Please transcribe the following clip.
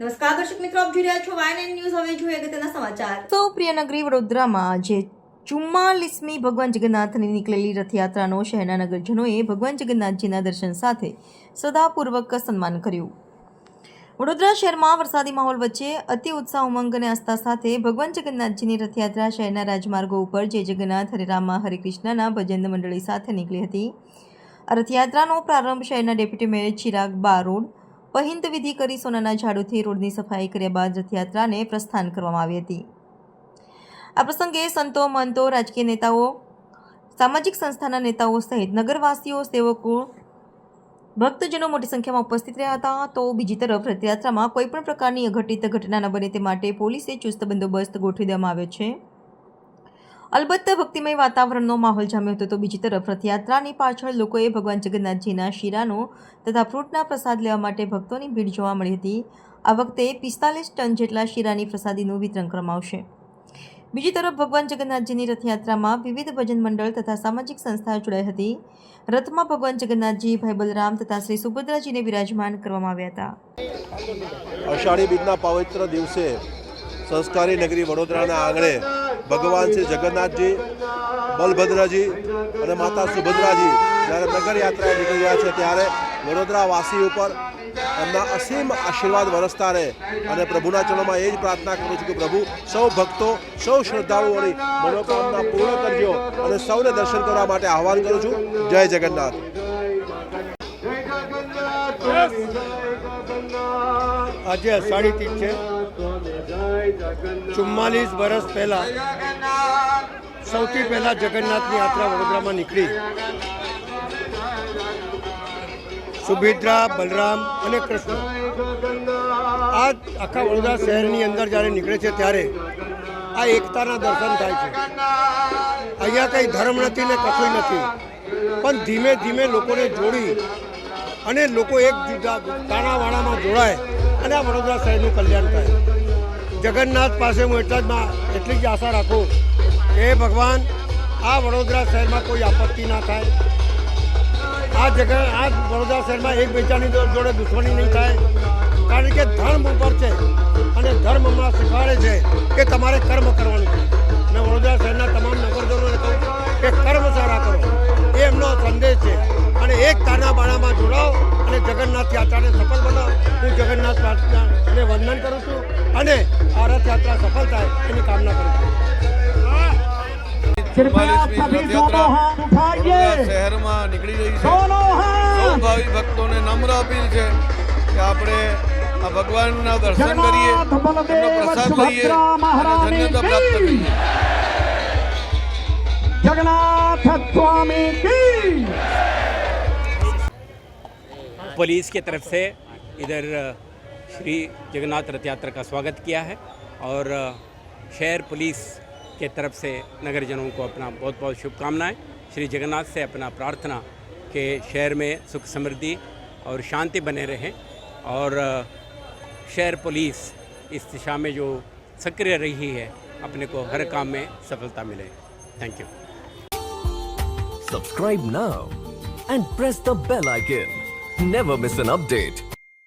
નમસ્કાર દર્શક મિત્રો, આપ જોઈ રહ્યા છો વાયન ન્યૂઝ હવે જોઈએ અગત્યના સમાચાર. સૌ પ્રિય નગરી વડોદરામાં આજે ચુમ્માલીસમી ભગવાન જગન્નાથની નીકળેલી રથયાત્રાનો શહેરના નગરજનોએ ભગવાન જગન્નાથજીના દર્શન સાથે સદાપૂર્વક સન્માન કર્યું. વડોદરા શહેરમાં વરસાદી માહોલ વચ્ચે અતિ ઉત્સાહ, ઉમંગ અને આસ્થા સાથે ભગવાન જગન્નાથજીની રથયાત્રા શહેરના રાજમાર્ગો ઉપર જય જગન્નાથ, હરે રામા હરે કૃષ્ણના ભજન મંડળી સાથે નીકળી હતી. રથયાત્રાનો પ્રારંભ શહેરના ડેપ્યુટી મેયર ચિરાગ બારોડ પહિંદ વિધિ કરી સોનાના ઝાડુથી રોડની સફાઈ કર્યા બાદ રથયાત્રાને પ્રસ્થાન કરવામાં આવી હતી. આ પ્રસંગે સંતો, મંતો, રાજકીય નેતાઓ, સામાજિક સંસ્થાના નેતાઓ સહિત નગરવાસીઓ, સેવકો, ભક્તજનો મોટી સંખ્યામાં ઉપસ્થિત રહ્યા હતા. તો બીજી તરફ રથયાત્રામાં કોઈપણ પ્રકારની અઘટિત ઘટના ન બને તે માટે પોલીસે ચુસ્ત બંદોબસ્ત ગોઠવી દેવામાં આવ્યો છે. અલબત્ત ભક્તિમય વાતાવરણનો માહોલ જામ્યો હતો, તો બીજી તરફ રથયાત્રાની પાછળ લોકોએ ભગવાન જગન્નાથજીના શીરાનો તથા ફ્રૂટના પ્રસાદ લેવા માટે ભક્તોની ભીડ જોવા મળી હતી. આ વખતે પિસ્તાલીસ ટન જેટલા શીરાની પ્રસાદીનું વિતરણ કરવામાં આવશે. બીજી તરફ ભગવાન જગન્નાથજીની રથયાત્રામાં વિવિધ ભજન મંડળ તથા સામાજિક સંસ્થાઓ જોડાઈ હતી. રથમાં ભગવાન જગન્નાથજી, ભાઈ બલરામ તથા શ્રી સુભદ્રાજીને વિરાજમાન કરવામાં આવ્યા હતા. અષાઢી બીજના પવિત્ર દિવસે સંસ્કારી નગરી વડોદરાના આંગણે ભગવાન શ્રી જગન્નાથજી, બલભદ્રજી અને માતા સુભદ્રાજી. જ્યારે નગરયાત્રાએ નીકળ્યા છે ત્યારે વડોદરાવાસી ઉપર એમના અસીમ આશીર્વાદ વરસતા રહે. અને પ્રભુના ચરણોમાં એ જ પ્રાર્થના કરું છું કે પ્રભુ સૌ ભક્તો, સૌ શ્રદ્ધાળુઓની મનોકામના પૂર્ણ કરજો અને સૌને દર્શન કરવા માટે આહવાન કરું છું. જય જગન્નાથ. આજે અષાઢી તીજ છે. ચુમ્માલીસ વર્ષ પહેલા સૌથી પહેલા જગન્નાથની યાત્રા વડોદરામાં નીકળી. સુભદ્રા, બલરામ અને કૃષ્ણ. આ આખા વડોદરા શહેરની અંદર જ્યારે નીકળે છે ત્યારે આ એકતાના દર્શન થાય છે. અહીંયા કંઈ ધર્મ નથી ને કશું નથી. પણ ધીમે ધીમે લોકોને જોડી અને લોકો એક જુદા તાણાવાણામાં જોડાય અને આ વડોદરા શહેરનું કલ્યાણ થાય. જગન્નાથ પાસે હું એટલા જ એટલી જ આશા રાખું કે ભગવાન, આ વડોદરા શહેરમાં કોઈ આપત્તિ ના થાય. આ જગ્યા આ વડોદરા શહેરમાં એકબીજાની જોડે દુશ્મની નહીં થાય. કારણ કે ધર્મ ઉપર છે અને ધર્મ શીખવાડે છે કે તમારે કર્મ કરવાનું છે. અને વડોદરા શહેરના તમામ નગરજનોને કહું કે કર્મ સારા કરો. એ એમનો સંદેશ છે. અને એક તાના બાણામાં જોડાઓ અને જગન્નાથ યાત્રાને સફળ બનાવો. હું જગન્નાથ પ્રાર્થનાને વંદન કરું છું. અને આ રથયાત્રા સફળ થાય એની કામના કરું છું ચુમ્માલીસમી રથયાત્રા વડોદરા શહેરમાં નીકળી રહી છે સૌ ભાવિ ભક્તોને નમ્ર અપીલ છે કે આપણે આ ભગવાનના દર્શન કરીએ એમનો પ્રસાદ લઈએ અને ધન્યતા પ્રાપ્ત કરીએ जगन्नाथ स्वामी की पुलिस की तरफ से इधर श्री जगन्नाथ रथ यात्रा का स्वागत किया है और शहर पुलिस के तरफ़ से नगरजनों को अपना बहुत बहुत शुभकामनाएँ। श्री जगन्नाथ से अपना प्रार्थना के शहर में सुख समृद्धि और शांति बने रहें और शहर पुलिस इस दिशा में जो सक्रिय रही है, अपने को हर काम में सफलता मिले। Thank you subscribe now and press the bell icon Never miss an update.